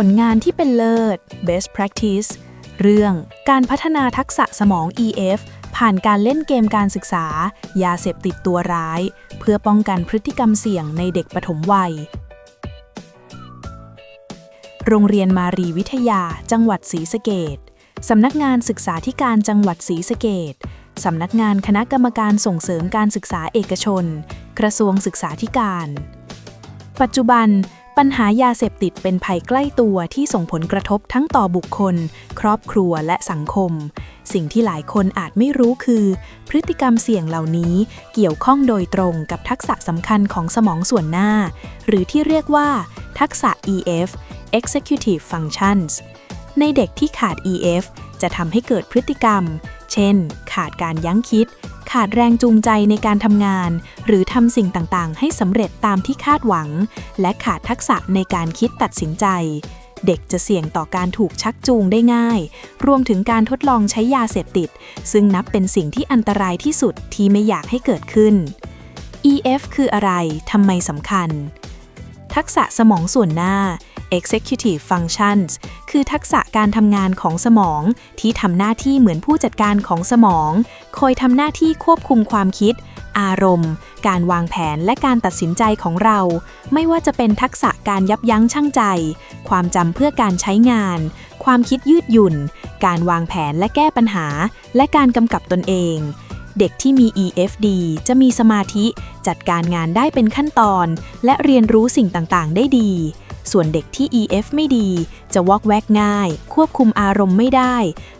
ผลงานที่เป็นเลิศ best practice เรื่องการพัฒนาทักษะสมอง EF ผ่านการเล่นเกมการศึกษา ยาเสพติดตัวร้าย เพื่อป้องกันพฤติกรรมเสี่ยงในเด็กปฐมวัย โรงเรียนมารีวิทยา จังหวัดศรีสะเกดสำนักงานศึกษาธิการจังหวัดศรีสะเกดสำนักงานคณะกรรมการส่งเสริมการศึกษาเอกชน กระทรวงศึกษาธิการ ปัจจุบัน ปัญหายาเสพติดเป็นภัยใกล้ตัวที่ส่งผลกระทบทั้งต่อบุคคล ครอบครัวและสังคม สิ่งที่หลายคนอาจไม่รู้คือ พฤติกรรมเสี่ยงเหล่านี้เกี่ยวข้องโดยตรงกับทักษะสำคัญของสมองส่วนหน้า หรือที่เรียกว่า ทักษะ EF Executive Functions ในเด็กที่ขาด EF จะทำให้เกิดพฤติกรรม เช่น ขาดการยั้งคิด ขาดแรงจูงใจในการทำงาน หรือทำสิ่งต่างๆ ให้สำเร็จตามที่คาดหวัง และขาดทักษะในการคิดตัดสินใจ เด็กจะเสี่ยงต่อการถูกชักจูงได้ง่าย รวมถึงการทดลองใช้ยาเสพติด ซึ่งนับเป็นสิ่งที่อันตรายที่สุดที่ไม่อยากให้เกิดขึ้น EF คืออะไร ทำไมสำคัญ ทักษะสมองส่วนหน้า Executive Functions คือทักษะการทำงานของสมอง ที่ทำหน้าที่เหมือนผู้จัดการของสมอง คอยทำหน้าที่ควบคุมความคิด อารมณ์ การวางแผนและการตัดสินใจของเรา ไม่ว่าจะเป็นทักษะการยับยั้งชั่งใจ ความจำเพื่อการใช้งาน ความคิดยืดหยุ่น การวางแผนและแก้ปัญหา และการกำกับตนเองเด็กที่มี EFD จะมีสมาธิ จัดการงานได้เป็นขั้นตอน และเรียนรู้สิ่งต่าง ๆ ได้ดี ส่วนเด็กที่ EF ไม่ดี จะวอกแวกง่าย ควบคุมอารมณ์ไม่ได้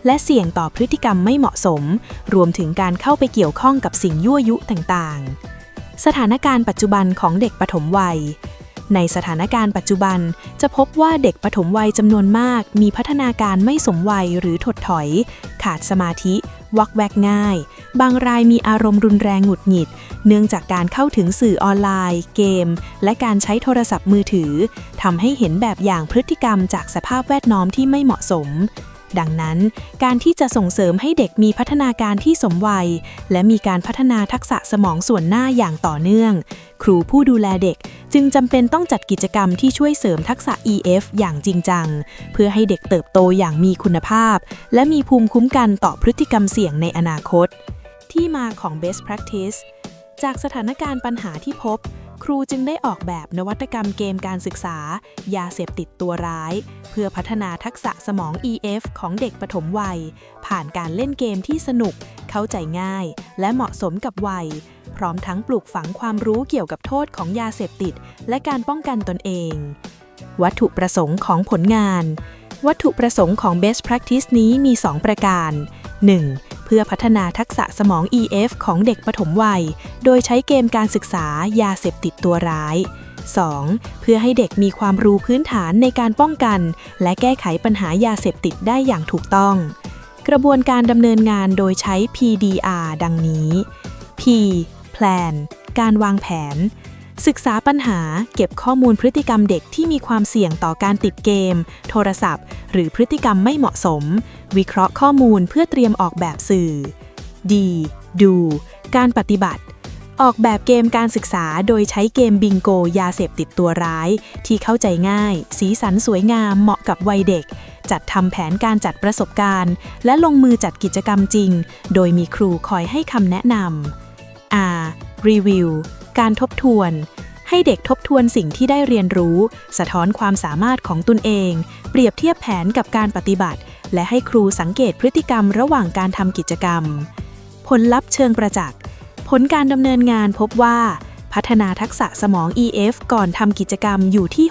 และเสี่ยงต่อพฤติกรรมไม่เหมาะสม รวมถึงการเข้าไปเกี่ยวข้องกับสิ่งยั่วยุต่างๆ สถานการณ์ปัจจุบันของเด็กปฐมวัยในสถานการณ์ปัจจุบันจะพบว่าเด็กปฐมวัยจำนวนมาก มีพัฒนาการไม่สมวัยหรือถดถอย ขาดสมาธิ วักแวกง่าย บางรายมีอารมณ์รุนแรงหงุดหงิด เนื่องจากการเข้าถึงสื่อออนไลน์ เกม และการใช้โทรศัพท์มือถือทำให้เห็นแบบอย่างพฤติกรรมจากสภาพแวดล้อมที่ไม่เหมาะสม ดังนั้น การที่จะส่งเสริมให้เด็กมีพัฒนาการที่สมวัย และมีการพัฒนาทักษะสมองส่วนหน้าอย่างต่อเนื่อง ครูผู้ดูแลเด็กจึงจำเป็นต้องจัดกิจกรรมที่ช่วยเสริมทักษะ EF อย่างจริงจัง เพื่อให้เด็กเติบโตอย่างมีคุณภาพ และมีภูมิคุ้มกันต่อพฤติกรรมเสี่ยงในอนาคต ที่มาของ best practice จากสถานการณ์ปัญหาที่พบ ครูจึงได้ออกแบบนวัตกรรมเกมการศึกษา ยาเสพติดตัวร้าย เพื่อพัฒนาทักษะสมอง EF ของเด็กปฐมวัย ผ่านการเล่นเกมที่สนุก เข้าใจง่าย และเหมาะสมกับวัย พร้อมทั้งปลูกฝังความรู้เกี่ยวกับโทษของยาเสพติด และการป้องกันตนเอง วัตถุประสงค์ของผลงาน วัตถุประสงค์ของ best practice นี้มี 2 ประการ 1. เพื่อพัฒนาทักษะสมอง EF ของเด็กปฐมวัย โดยใช้เกมการศึกษายาเสพติดตัวร้าย 2. เพื่อให้เด็กมีความรู้พื้นฐานในการป้องกัน และแก้ไขปัญหายาเสพติดได้อย่างถูกต้อง กระบวนการดำเนินงานโดยใช้ PDR ดังนี้ P Plan การวางแผน ศึกษาปัญหาเก็บข้อมูลพฤติกรรมเด็กที่มีความเสี่ยงต่อการติดเกม โทรศัพท์ หรือพฤติกรรมไม่เหมาะสม วิเคราะห์ข้อมูลเพื่อเตรียมออกแบบสื่อ D Do การปฏิบัติ ออกแบบเกมการศึกษาโดยใช้เกมบิงโกยาเสพติดตัวร้าย ที่เข้าใจง่าย สีสันสวยงามเหมาะกับวัยเด็ก จัดทำแผนการจัดประสบการณ์ และลงมือจัดกิจกรรมจริง โดยมีครูคอยให้คำแนะนำ R Review การทบทวน ให้เด็กทบทวนสิ่งที่ได้เรียนรู้ สะท้อนความสามารถของตนเอง เปรียบเทียบแผนกับการปฏิบัติ และให้ครูสังเกตพฤติกรรมระหว่างการทำกิจกรรม ผลลัพธ์เชิงประจักษ์ ผลการดำเนินงานพบว่า พัฒนาทักษะสมอง EF ก่อนทำกิจกรรมอยู่ที่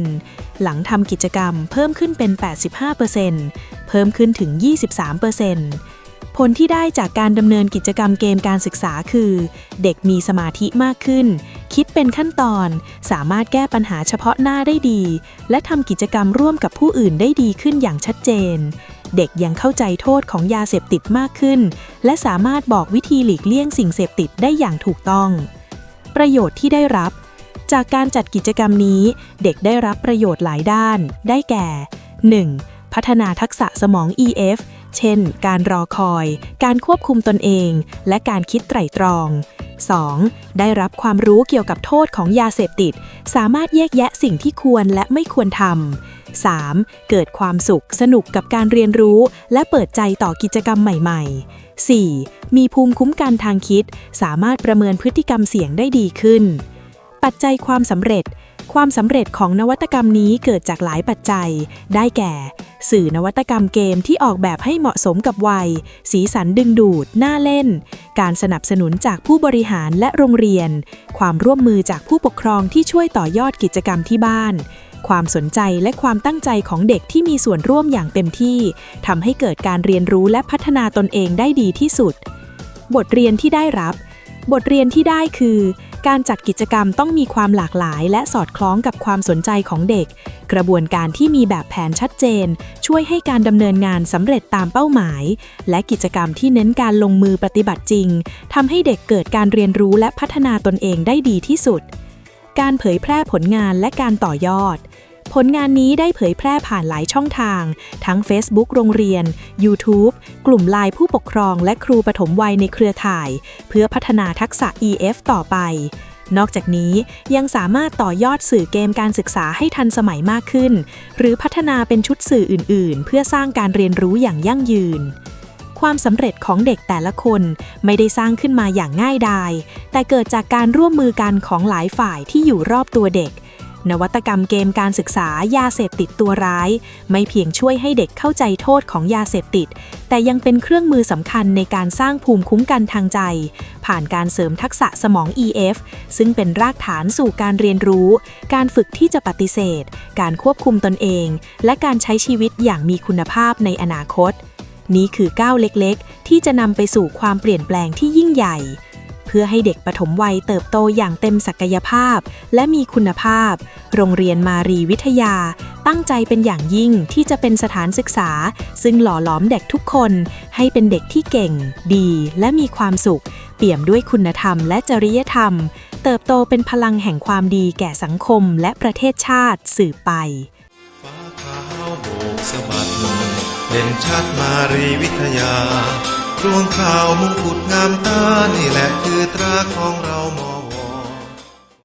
62%หลังทำกิจกรรมเพิ่มขึ้นเป็น 85%เพิ่มขึ้นถึง 23% ผลที่ได้จากการดำเนินกิจกรรมเกมการศึกษาคือ เด็กมีสมาธิมากขึ้น คิดเป็นขั้นตอน สามารถแก้ปัญหาเฉพาะหน้าได้ดี และทำกิจกรรมร่วมกับผู้อื่นได้ดีขึ้นอย่างชัดเจน เด็กยังเข้าใจโทษของยาเสพติดมากขึ้น และสามารถบอกวิธีหลีกเลี่ยงสิ่งเสพติดได้อย่างถูกต้อง ประโยชน์ที่ได้รับ จากการจัดกิจกรรมนี้ เด็กได้รับประโยชน์หลายด้าน ได้แก่ 1. พัฒนาทักษะสมอง EF เช่น การรอคอย การควบคุมตนเอง และการคิดไตร่ตรอง 2. ได้รับความรู้เกี่ยวกับโทษของยาเสพติด สามารถแยกแยะสิ่งที่ควรและไม่ควรทำ 3. เกิดความสุขสนุกกับการเรียนรู้ และเปิดใจต่อกิจกรรมใหม่ๆ 4. มีภูมิคุ้มกันทางคิด สามารถประเมินพฤติกรรมเสี่ยงได้ดีขึ้น ปัจจัยความสำเร็จ ความสำเร็จของนวัตกรรมนี้เกิดจากหลายปัจจัย ได้แก่ สื่อนวัตกรรมเกมที่ออกแบบให้เหมาะสมกับวัย สีสันดึงดูด น่าเล่น การสนับสนุนจากผู้บริหารและโรงเรียน ความร่วมมือจากผู้ปกครองที่ช่วยต่อยอดกิจกรรมที่บ้าน ความสนใจและความตั้งใจของเด็กที่มีส่วนร่วมอย่างเต็มที่ทำให้เกิดการเรียนรู้และพัฒนาตนเองได้ดีที่สุด บทเรียนที่ได้รับบทเรียนที่ได้คือ การจัดกิจกรรมต้องมีความหลากหลาย และสอดคล้องกับความสนใจของเด็ก กระบวนการที่มีแบบแผนชัดเจน ช่วยให้การดำเนินงานสำเร็จตามเป้าหมาย และกิจกรรมที่เน้นการลงมือปฏิบัติจริงทำให้เด็กเกิดการเรียนรู้และพัฒนาตนเองได้ดีที่สุด การเผยแพร่ผลงานและการต่อยอด ผลงานนี้ได้เผยแพร่ผ่านหลายช่องทาง ทั้ง Facebook โรงเรียน YouTube กลุ่มไลน์ผู้ปกครองและครูปฐมวัยในเครือข่าย เพื่อพัฒนาทักษะ EF ต่อไป นอกจากนี้ยังสามารถต่อยอดสื่อเกมการศึกษาให้ทันสมัยมากขึ้น หรือพัฒนาเป็นชุดสื่ออื่น ๆ เพื่อสร้างการเรียนรู้อย่างยั่งยืนความสำเร็จของเด็กแต่ละคนไม่ได้สร้างขึ้นมาอย่างง่ายดาย แต่เกิดจากการร่วมมือกันของหลายฝ่ายที่อยู่รอบตัวเด็ก นวัตกรรมเกมการศึกษายาเสพติดตัวร้าย ไม่เพียงช่วยให้เด็กเข้าใจโทษของยาเสพติด แต่ยังเป็นเครื่องมือสำคัญในการสร้างภูมิคุ้มกันทางใจ ผ่านการเสริมทักษะสมอง EF ซึ่งเป็นรากฐานสู่การเรียนรู้ การฝึกที่จะปฏิเสธ การควบคุมตนเอง และการใช้ชีวิตอย่างมีคุณภาพในอนาคต นี่คือก้าวเล็กๆ ที่จะนำไปสู่ความเปลี่ยนแปลงที่ยิ่งใหญ่ เพื่อให้เด็กปฐมวัยเติบโตอย่างเต็มศักยภาพ และมีคุณภาพ โรงเรียนมารีวิทยา ตั้งใจเป็นอย่างยิ่งที่จะเป็นสถานศึกษา ซึ่งหล่อหลอมเด็กทุกคน ให้เป็นเด็กที่เก่ง ดี และมีความสุข เปี่ยมด้วยคุณธรรมและจริยธรรม เติบโตเป็นพลังแห่งความดีแก่สังคมและประเทศชาติสืบไปฟ้าขาวโบกสะบัดเห็นชัดมารีวิทยา รวงข่าวมงกุฎงามตานี่แหละคือตราของเราหมอ